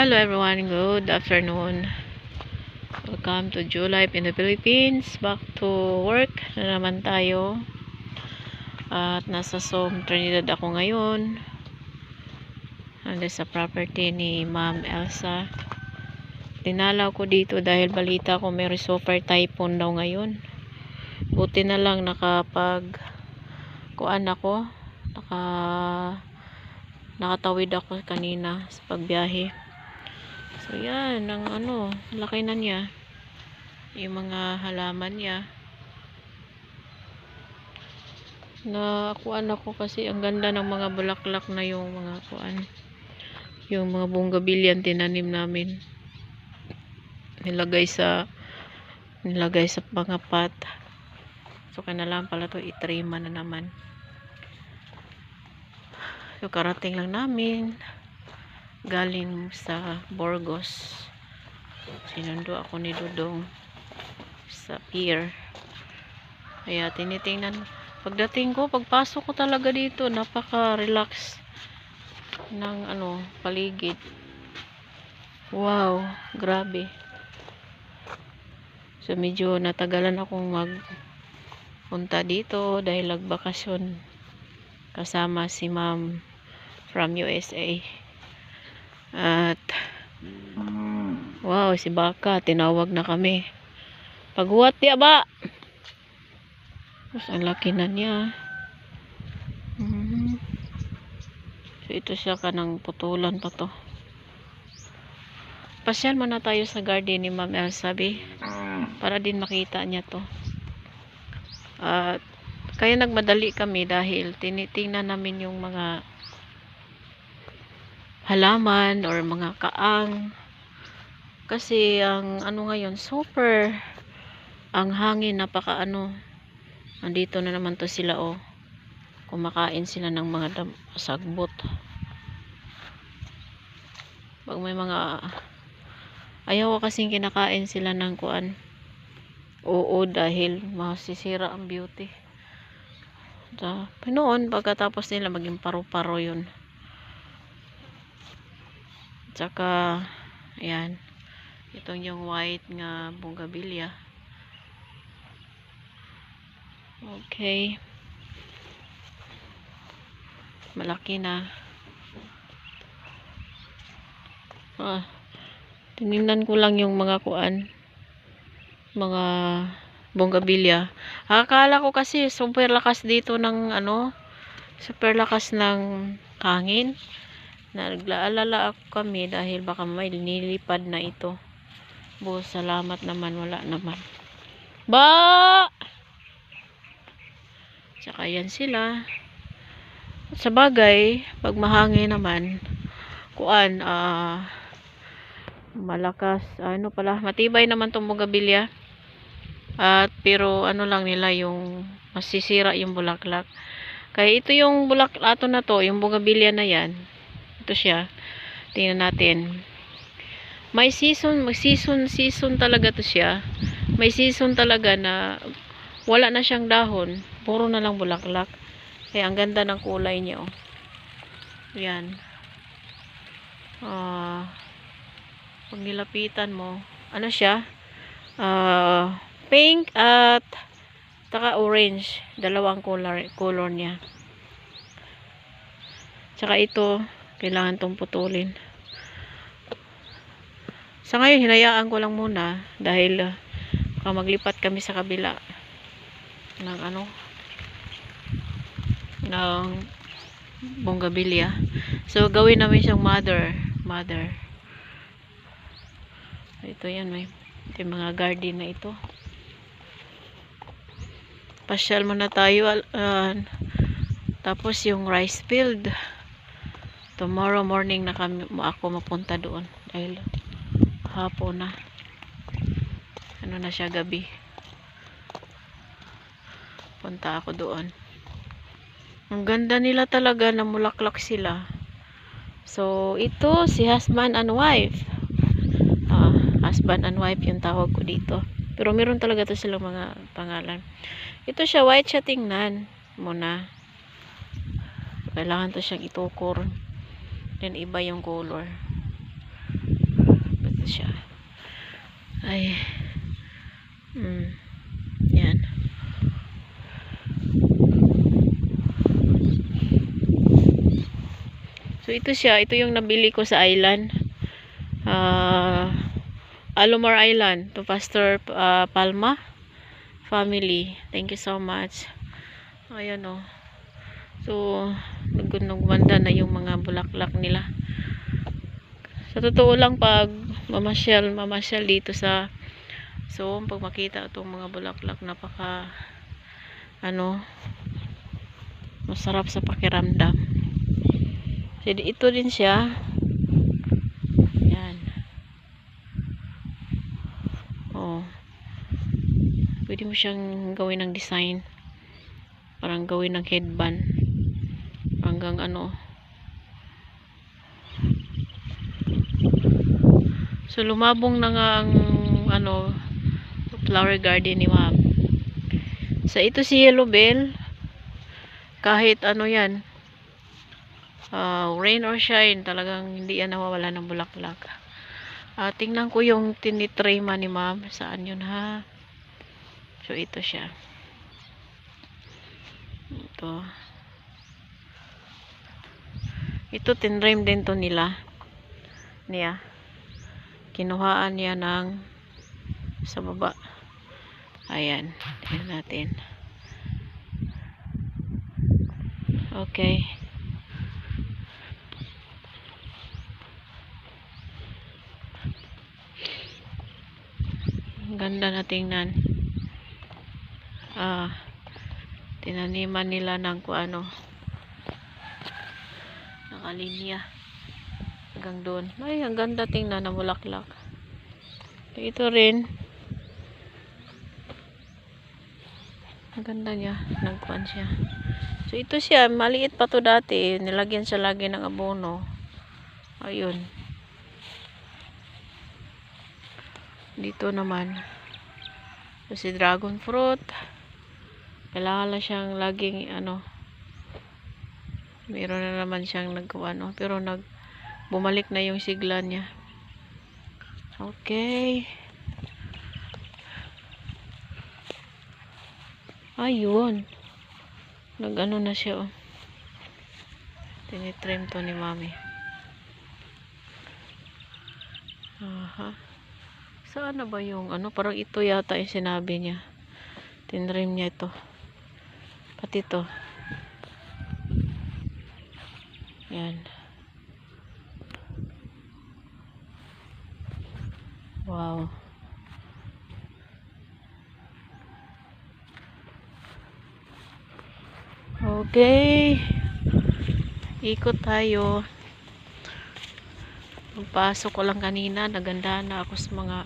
Hello everyone, good afternoon. Welcome to Julife in the Philippines. Back to work na naman tayo. At nasa Som Trinidad ako ngayon. Nandun sa property ni Ma'am Elsa. Dinalaw ko dito dahil balita ko may super typhoon daw ngayon. Buti na lang nakapag kuan ako. Naka nakatawid ako kanina sa pagbiyahe. So yan, ang ano, laki na niya. Yung mga halaman niya. Nakuan ako kasi ang ganda ng mga bulaklak na yung mga kuan. Yung mga bonggabilyan tinanim namin. Nilagay sa nilagay sa mga pot. So kanalang pala to itrima na naman. So, karating lang namin galing sa Burgos. Sinundo ako ni Dudong sa pier. Kaya tinitingnan. Pagdating ko, pagpasok ko talaga dito, napaka-relax ng ano, paligid. Wow, grabe. So, medyo natagalan akong mag punta dito dahil nagbakasyon kasama si ma'am from USA. At wow, si Baka tinawag na kami. Paghuwat ya ba? Mas ang laki na niya. Mhm. So ito siya kanang putulan pa to. Pasyal muna tayo sa garden ni Ma'am Elsabi para din makita niya to. At kaya nagmadali kami dahil tinitingnan namin yung mga halaman or mga kaang. Kasi ang ano ngayon, super ang hangin napaka ano. Andito na naman to sila oh. Kumakain sila ng mga sagbot. Pag may mga ayaw kasing kinakain sila ng kuan. Oo dahil masisira ang beauty. So, noon, pagkatapos nila maging paro-paro yun. Tsaka, ayan. Itong yung white nga bougainvillea. Okay. Malaki na. Ah, tinignan ko lang yung mga kuan. Mga bonggabilya. Akala ko kasi super lakas dito ng ano, super lakas ng hangin. Naglaalala ako kami dahil baka may nilipad na ito. Bu, salamat naman, wala naman. Ba! Tsaka yan sila. Sa bagay, pag mahangin naman, kuan, ah, malakas, ano pala, matibay naman tong bonggabilya. At pero ano lang nila yung masisira yung bulaklak. Kaya ito yung bulaklato na to, yung bougainvillea na yan. Ito siya. Tingnan natin. May season, may season, season talaga to siya. May season talaga na wala na siyang dahon. Puro na lang bulaklak. Kaya ang ganda ng kulay niya, oh. Yan. Ah, pag nilapitan mo, ano siya? Ah, pink at taka orange dalawang color color niya tsaka ito kailangan tong putulin. Sa ngayon hinayaan ko lang muna dahil uh, maglipat kami sa kabila ng ano ng bonggabilya so gawin namin siyang mother mother. Ito yan may ito mga garden na ito. Pasyal muna tayo uh, tapos yung rice field tomorrow morning na kami ako mapunta doon. Dahil hapon na. Ano na siya gabi. Punta ako doon. Ang ganda nila talaga na mulaklak sila. So ito si husband and wife. Uh, husband and wife yung tawag ko dito. Pero meron talaga to silang mga pangalan. Ito siya, white siya tingnan muna. Kailangan to siyang itukor. Then iba yung color. Ito siya. Ay. Mm. Yan. So ito siya, ito yung nabili ko sa island. Ah, Alomar Island to Pastor ah, Palma family. Thank you so much. Ayan oh. So, nagmanda na yung mga bulaklak nila. Sa totoo lang pag mamasyal, mamasyal dito sa so, pag makita itong mga bulaklak napaka ano masarap sa pakiramdam. Jadi ito din siya. Yan. Oh. Pwede mo siyang gawin ng design. Parang gawin ng headband. Hanggang ano. So lumabong na nga ang ano flower garden ni ma'am. Sa ito si Yellow Bell kahit ano yan uh, rain or shine talagang hindi yan nawawala ng bulaklak uh, tingnan ko yung tinitray man ni ma'am saan yun ha so ito siya ito ito tinrame din to nila. Niya. Kinuhaan niya ng sa baba. Ayan. Tingnan natin. Okay. Ganda na tingnan. Ah, tinaniman nila ng kuano. Nakalinya. Hanggang doon. Ay, ang ganda tingnan na bulaklak. Ito rin. Ang ganda niya. Nagkuhan siya. So, ito siya. Maliit pa to dati. Nilagyan siya lagi ng abono. Ayun. Dito naman. So, si dragon fruit. Kailangan lang siyang laging ano. Meron na naman siyang nagkuha no. Pero nag bumalik na yung sigla niya. Okay. Ayun. Nag-ano na siya oh. Tinitrim to ni mami. Aha. Saan na ba yung ano? Parang ito yata yung sinabi niya. Tinrim niya ito. Pati ito. Yan. Wow. Okay. Ikot tayo. Pagpasok ko lang kanina, naganda na ako sa mga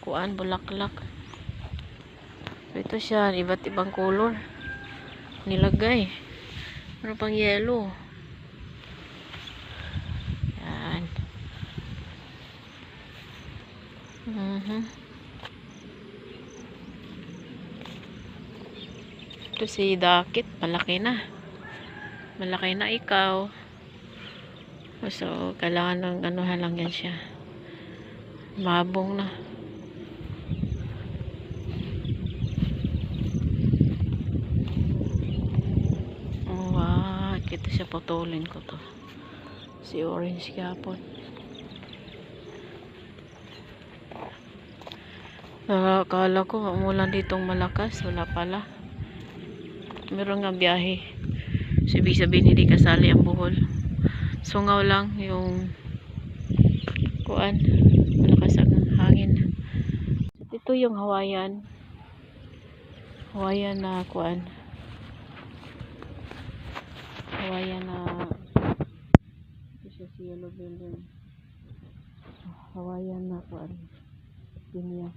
kuan, bulaklak. Ito siya, iba't ibang color. Nilagay. Ano pang yellow. Yan. Mhm. Ito si Dakit, malaki na. Malaki na ikaw. So, kailangan ng anuhan lang yan siya. Mabong na. Oh, wow. Kita siya putulin ko to. Si orange kapon. Uh, ko umulan ditong malakas. Wala pala. Meron nga biyahe. So, ibig sabihin hindi kasali ang buhol sungaw lang yung kuan malakas ang hangin. Ito yung Hawaiian. Hawaiian na kuan Hawaiian na ito siya si yellow building Hawaiian na kuan pinya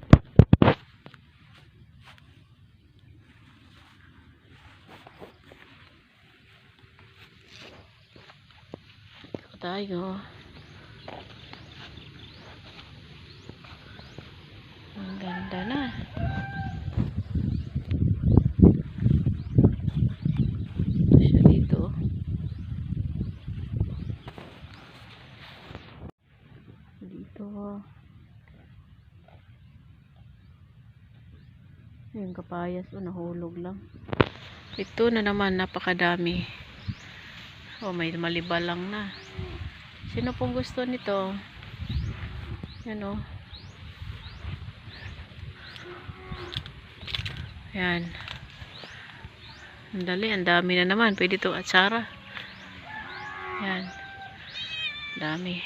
tayo. Ang ganda na. Dito. Dito. Yung kapayas. O nahulog lang. Ito na naman napakadami. Oh may maliba lang na. Sino pong gusto nito? Yan o. Yan. Ang dali, ang dami na naman. Pwede to atsara. Yan. Dami.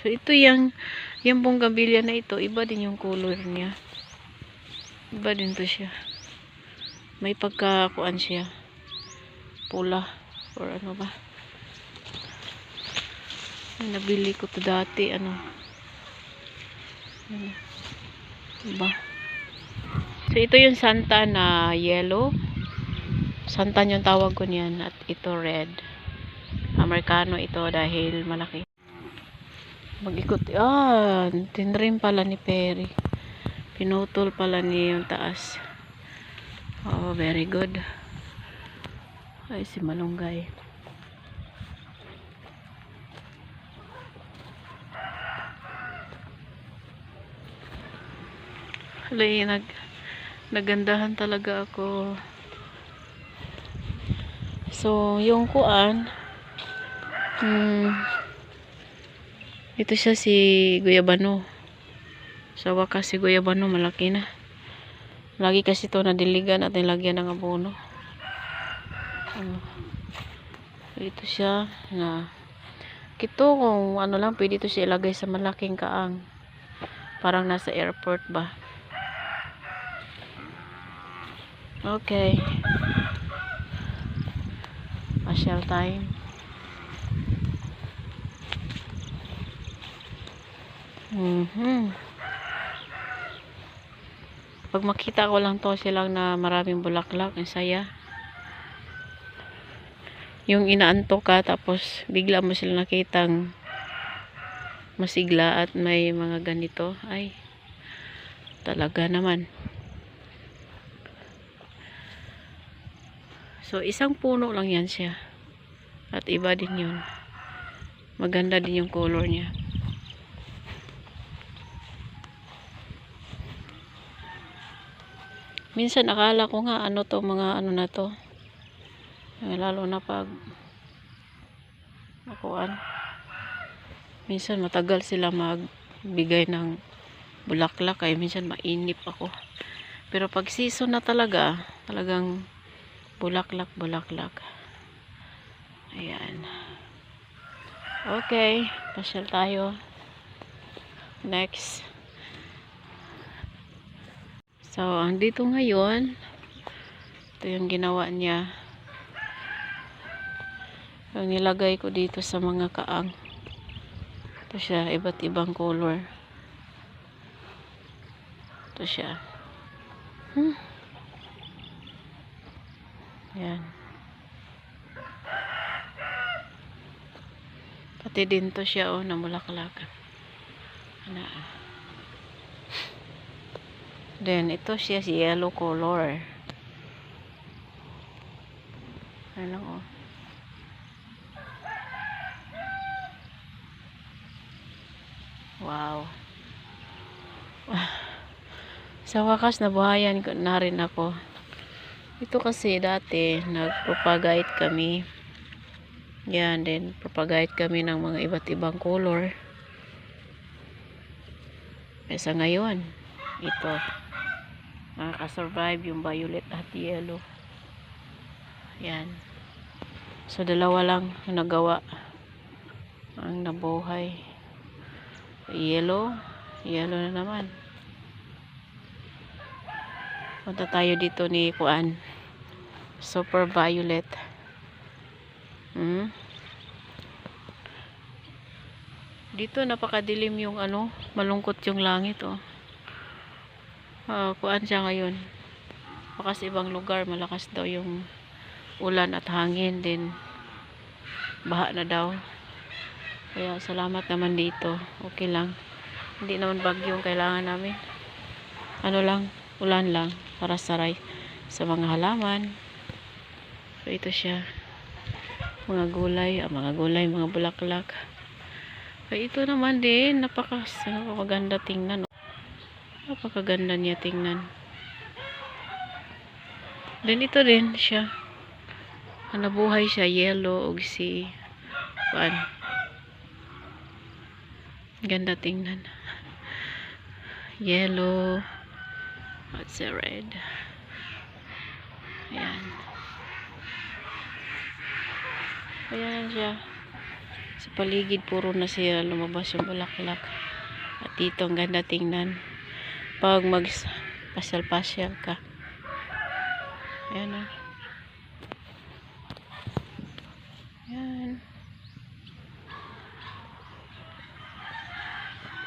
So, ito yung, yung bonggabilya na ito, iba din yung color niya. Iba din to siya. May pagkakuan siya. Pula. Or ano ba. Nabili ko to dati. Ano. Ano. Iba. So, ito yung Santa na yellow. Santa yung tawag ko niyan. At ito red. Amerikano ito dahil malaki. Mag-ikot. Ah, tinrim pala ni Perry. Pinutol pala niya yung taas. Oh, very good. Ay, si Malunggay. Halay, nag, nagandahan talaga ako. So, yung kuan, hmm, ito siya si Guyabano. Sa wakas si Guyabano, malaki na. Lagi kasi ito nadiligan at nilagyan ng abono. So, ito siya na kito kung ano lang pwede ito siya ilagay sa malaking kaang. Parang nasa airport ba. Okay. Pasyal time. Mhm. Pag makita ko lang to silang na maraming bulaklak, ang saya. Yung inaanto ka tapos bigla mo sila nakitang masigla at may mga ganito. Ay, talaga naman. So, isang puno lang yan siya. At iba din yun. Maganda din yung color niya. Minsan akala ko nga ano to mga ano na to. Eh, Lalo na pag nakuan. Minsan matagal sila magbigay ng bulaklak kaya minsan mainip ako. Pero pag season na talaga, talagang bulaklak bulaklak. Ayan. Okay, pasyal tayo. Next. So, ang dito ngayon, ito yung ginawa niya. Yung nilagay ko dito sa mga kaang. Ito siya, iba't ibang color. Ito siya. Hmm. Yan. Pati din to siya, oh, namulaklak. Ano, ah. Then, ito siya si yellow color. Ano, oh. Wow. Sa wakas, nabuhayan ko na rin ako. Ito kasi dati, nag-propagate kami. Yan, then propagate kami ng mga iba't ibang color. Kaya ngayon, ito. Nakaka-survive yung violet at yellow. Yan. So dalawa lang yung nagawa ang nabuhay. Yellow yellow na naman punta tayo dito ni Kuan. Super violet hmm? dito napakadilim yung ano malungkot yung langit oh. Uh, kuan siya ngayon. Bakas ibang lugar malakas daw yung ulan at hangin din. Baha na daw. Kaya salamat naman dito. Okay lang. Hindi naman bagyo yung kailangan namin. Ano lang ulan lang para saray sa mga halaman so ito siya mga gulay ah, mga gulay mga bulaklak kaya ito naman din napakas napakaganda tingnan Napakaganda niya tingnan. Then ito din siya. Ang nabuhay siya yellow og si kuan. Ganda tingnan. Yellow at si red. Ayan. Ayan siya. Sa paligid puro na siya lumabas yung bulaklak. At dito ang ganda tingnan. Pag mag pasyal-pasyal ka. Ayan. Ayan.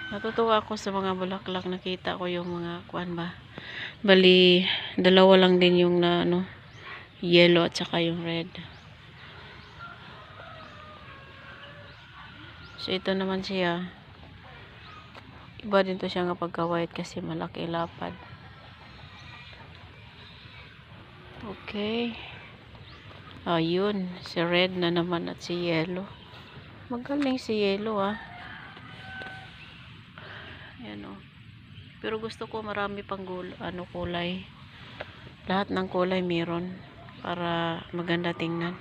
Natutuwa ako sa mga bulaklak. Nakita ko yung mga kuan ba. Bali, dalawa lang din yung na ano, yellow at saka yung red. So, ito naman siya. Iba din to siya nga pagka-white kasi malaki lapad. Okay. Ayun. Si red na naman at si yellow. Magaling si yellow ah. Ayan o. Pero gusto ko marami pang gul ano, kulay. Lahat ng kulay meron. Para maganda tingnan.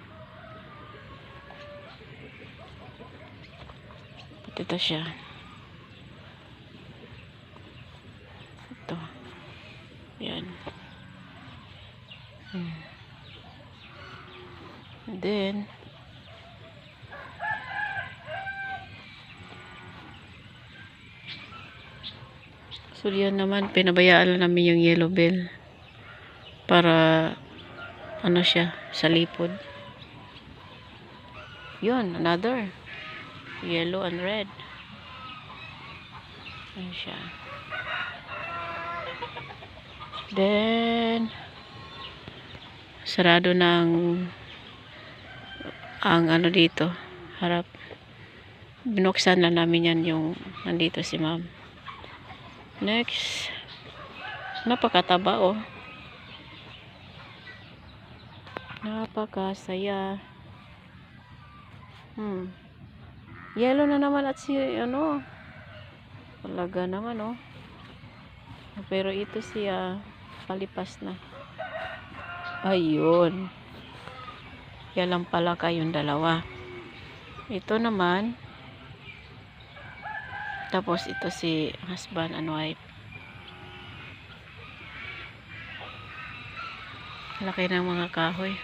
Ito siya. Ito. Yan. Hmm. And then, so yan naman, pinabayaan lang namin yung yellow bell. Para, ano siya, sa lipod. Yun, another. Yellow and red. Ayan siya. Then, sarado ng ang ano dito, harap. Binuksan na namin yan yung nandito si ma'am. Next, napakataba oh. Napakasaya. Hmm. Yellow na naman at si ano. Talaga naman oh. Pero ito siya palipas na. Ayun. Yan lang pala kayong dalawa. Ito naman. Tapos ito si husband and wife. Laki ng mga kahoy.